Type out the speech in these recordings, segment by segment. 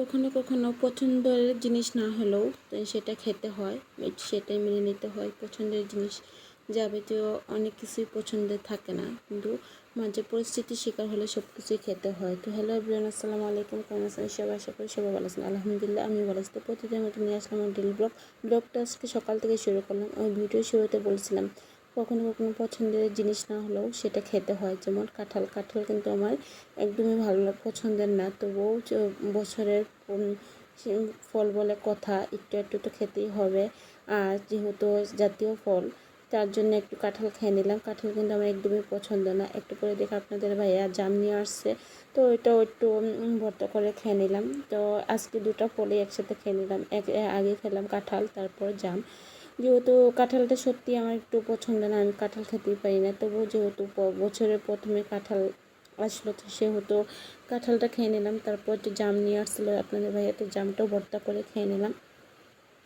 কখনো কখনো পছন্দের জিনিস না হলেও সেটা খেতে হয় সেটাই মেনে নিতে হয়। পছন্দের জিনিস যাবতীয় অনেক কিছুই পছন্দের থাকে না, কিন্তু মাঝে পরিস্থিতির শিকার হলে সব কিছুই খেতে হয়। তো হ্যালো এভরিওয়ান আসসালামু আলাইকুম। কেমন আছেন? সবাই আশা করি সবাই ভালো আছেন। আলহামদুলিল্লাহ আমি ভালো আছি। তো প্রতিদিন আমি নিয়ে আসলাম আমার ডেলি ব্লগ ব্লগটা আজকে সকাল থেকে শুরু করলাম। আমি ভিডিও শুরুতে বলছিলাম কখনো কখনো পছন্দের জিনিস না হলেও সেটা খেতে হয়। যেমন কাঁঠাল। কাঁঠাল কিন্তু আমার একদমই ভালো পছন্দের না। তবুও বছরের ফল বলে কথা, একটু একটু তো খেতেই হবে। আর যেহেতু জাতীয় ফল, তার জন্য একটু কাঁঠাল খেয়ে নিলাম। কাঁঠাল কিন্তু আমার একদমই পছন্দ না। একটু করে দেখে আপনাদের ভাইয়া জাম নিয়ে আসছে। তো ওইটাও একটু ভর্তা করে খেয়ে নিলাম। তো আজকে দুটো ফলই একসাথে খেয়ে নিলাম। এক আগে খেলাম কাঁঠাল, তারপর জাম। যেহেতু কাঁঠালটা সত্যি আমার একটু পছন্দ না, আমি কাঁঠাল খেতেই পারি না। তবুও যেহেতু বছরের প্রথমে কাঁঠাল আসলো, তো সেহেতু কাঁঠালটা খেয়ে নিলাম। তারপর যে জাম নিয়ে আসছিল আপনাদের ভাইয়াতে জামটাও ভর্তা করে খেয়ে নিলাম।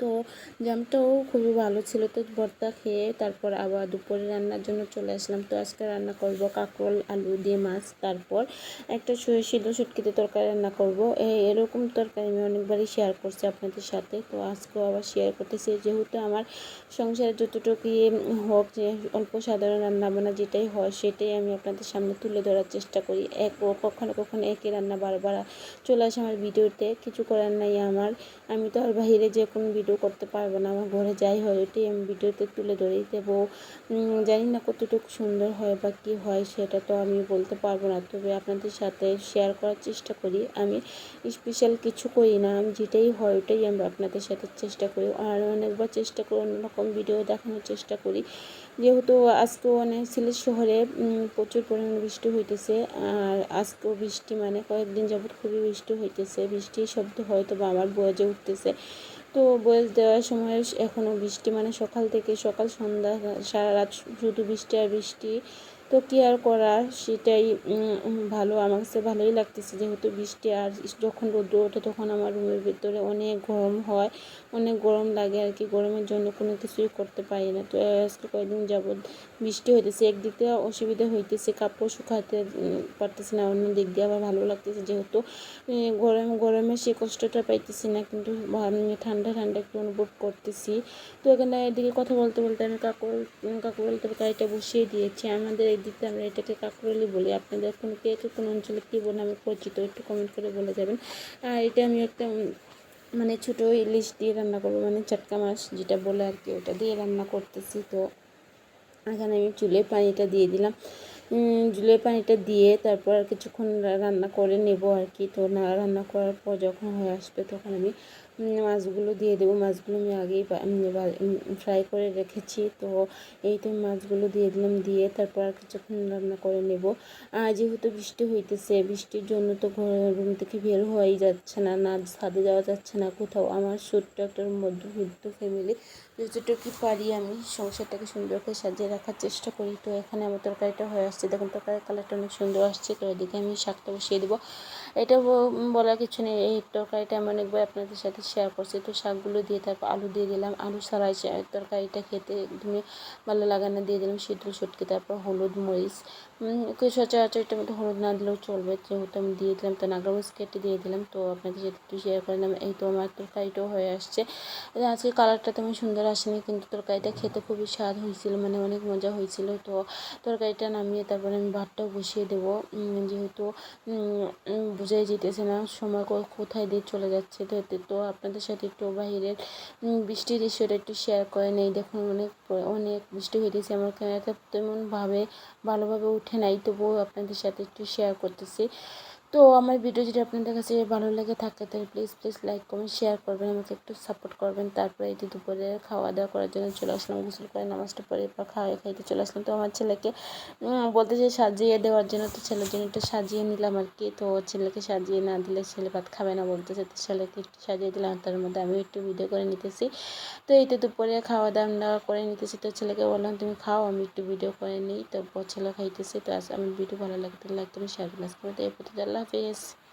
তো জামটাও খুবই ভালো ছিল তো ভর্তা খেয়ে তারপর আবার দুপুরে রান্নার জন্য চলে আসলাম। তো আজকে রান্না করব কাঁকরোল, আলু দিয়ে মাছ, তারপর একটা সিদ্ধ সুটকিতে তরকারি রান্না করব। এই এরকম তরকারি আমি অনেকবারই শেয়ার করছি আপনাদের সাথে। তো আজকেও আবার শেয়ার করতেছি। যেহেতু আমার সংসারে যতটুকুই হোক যে অল্প সাধারণ রান্না বান্না যেটাই হয়, সেটাই আমি আপনাদের সামনে তুলে ধরার চেষ্টা করি। এক কখনো কখনো একই রান্না বারবার চলে আসে আমার ভিডিওতে। কিছু করার নাই আমার। আমি তো আর বাহিরে যে কোনো ভিডিও করতে পারব না, আমার ঘরে যাই হয় ওইটাই আমি ভিডিওতে তুলে ধরে দেবো। জানি না কতটুকু সুন্দর হয় বা কী হয়, সেটা তো আমি বলতে পারব না। তবে আপনাদের সাথে শেয়ার করার চেষ্টা করি। আমি স্পেশাল কিছু করি না, আমি যেটাই হয় ওটাই আমি আপনাদের সাথে চেষ্টা করি। আর অনেকবার চেষ্টা করি, অন্যরকম ভিডিও দেখানোর চেষ্টা করি। যেহেতু আজকেও অনেক সিলেট শহরে প্রচুর পরিমাণে বৃষ্টি হইতেছে। আর আজকেও বৃষ্টি মানে কয়েকদিন যাবৎ খুবই বৃষ্টি হইতেছে। বৃষ্টির শব্দ হয়তো বা আমার বয়জে উঠতেছে। তো বয়স দেওয়ার সময় এখনও বৃষ্টি মানে সকাল থেকে সকাল, সন্ধ্যা, সারা রাত শুধু বৃষ্টি আর বৃষ্টি। তো কী আর করার সেটাই ভালো। আমার কাছে ভালোই লাগতেছে যেহেতু বৃষ্টি আর যখন রোদ্র ওঠে তখন আমার রুমের ভিতরে অনেক গরম হয়। অনেক গরম লাগে আর কি। গরমের জন্য কোনো কিছুই করতে পারি না। তো আজকে কয়েকদিন যাবৎ বৃষ্টি হইতেছে। একদিক অসুবিধা হইতেছে, কাপড় শুকাতে পারতেছি না। অন্য দিক দিয়ে আবার ভালো লাগতেছে যেহেতু গরম, গরমে সে কষ্টটা পাইতেছি না। কিন্তু ঠান্ডা ঠান্ডা একটু অনুভব করতেছি। তো এখানে এদিকে কথা বলতে বলতে আমি কাকুর কাকুর তরকারিটা বসিয়ে দিয়েছি। আমাদের দিকটা আমরা এটাকে কাকুরলি বলি, আপনাদের কোনো কে কোন অঞ্চলে কী বলে আমি পরিচিত একটু কমেন্ট করে বলে যাবেন। আর এটা আমি একটা মানে ছোটো ইলিশ দিয়ে রান্না করব মানে চটকা মাছ যেটা বলে আর কি, ওটা দিয়ে রান্না করতেছি। তো এখানে আমি চুলে পানিটা দিয়ে দিলাম। চুলে পানিটা দিয়ে তারপর কিছুক্ষণ রান্না করে নেব আর কি। তো না, রান্না করার পর যখন হয়ে আসবে তখন আমি মাছগুলো দিয়ে দেবো। মাছগুলো আমি আগেই ফ্রাই করে রেখেছি। তো এই তো মাছগুলো দিয়ে দিলাম। দিয়ে তারপর আর কিছুক্ষণ রান্না করে নেব। আর যেহেতু বৃষ্টি হইতেছে, বৃষ্টির জন্য তো ঘরের রুম থেকে বের হওয়াই যাচ্ছে না না ছাদে যাওয়া যাচ্ছে না কোথাও। আমার ছোট্ট একটা মধ্যবিত্ত ফ্যামিলি যতটুকু পারি আমি সংসারটাকে সুন্দর করে সাজিয়ে রাখার চেষ্টা করি। তো এখানে আমার তরকারিটা হয়ে আসছে। দেখুন, তরকারির কালারটা অনেক সুন্দর আসছে। তো এদিকে আমি শাকটা বসিয়ে দেবো। এটা বলার কিছু নেই। এই তরকারিটা আমি অনেকবার আপনাদের সাথে শেয়ার করছি। তো শাকগুলো দিয়ে তারপর আলু দিয়ে দিলাম। আলু ছাড়াই তরকারিটা খেতে একদমই ভালো লাগে না। দিয়ে দিলাম সিদ্ধ সুটকি তারপর হলুদ মরিচ। সচরাচর এটার মধ্যে হলুদ না দিলেও চলবে। যেহেতু আমি দিয়ে দিলাম, তো নাগামরিচ কেটে দিয়ে দিলাম। তো আপনাদের সাথে একটু শেয়ার করলাম এই তো আমার তরকারিটাও হয়ে আসছে। আজকে কালারটা তেমন সুন্দর আসেনি, কিন্তু তরকারিটা খেতে খুবই স্বাদ হয়েছিল মানে অনেক মজা হয়েছিল। তো তরকারিটা নামিয়ে তারপরে আমি ভাতটাও বসিয়ে দেবো। যেহেতু বোঝাই যেতেছে না, সময় কোথায় দিয়ে চলে যাচ্ছে? তো তো আপনাদের সাথে একটু বাহিরের বৃষ্টির দৃশ্যটা একটু শেয়ার করে নেই। দেখুন, অনেক অনেক বৃষ্টি হয়েছে আমার ক্যামেরাটা তেমনভাবে, ভালোভাবে উঠে নাই, তবুও আপনাদের সাথে একটু শেয়ার করতেছি। তো আমার ভিডিও যদি আপনাদের কাছে ভালো লাগে থাকে, তাহলে please please like comment share করবেন, আমাকে একটু সাপোর্ট করবেন। তারপরে এই দুপুরে খাওয়া দাওয়া করার জন্য চলে আসলাম, গোসল করে নামাজটা পরে এরপর খাওয়া খাইতে চলে আসলাম। তো আমার ছেলেকে বলতে যে সাজিয়ে দেওয়ার জন্য, তো ছেলের জন্য একটু সাজিয়ে নিলাম আর কি। তো ছেলেকে সাজিয়ে না দিলে ছেলে ভাত খাবে না বলতেছে, তো ছেলেকে একটু সাজিয়ে দিলাম তার মধ্যে আমি একটু ভিডিও করে নিতেছি। তো এই তো দুপুরে খাওয়া দাওয়া করে নিতেছি, তো ছেলেকে বললাম, তুমি খাও, আমি একটু ভিডিও করে নিই। তো ছেলে খাইতেছি, তো আমি ভিডিও ভালো লাগতে তুমি শেয়ার করলাম এই প্রতি আল্লাহ হাফিজ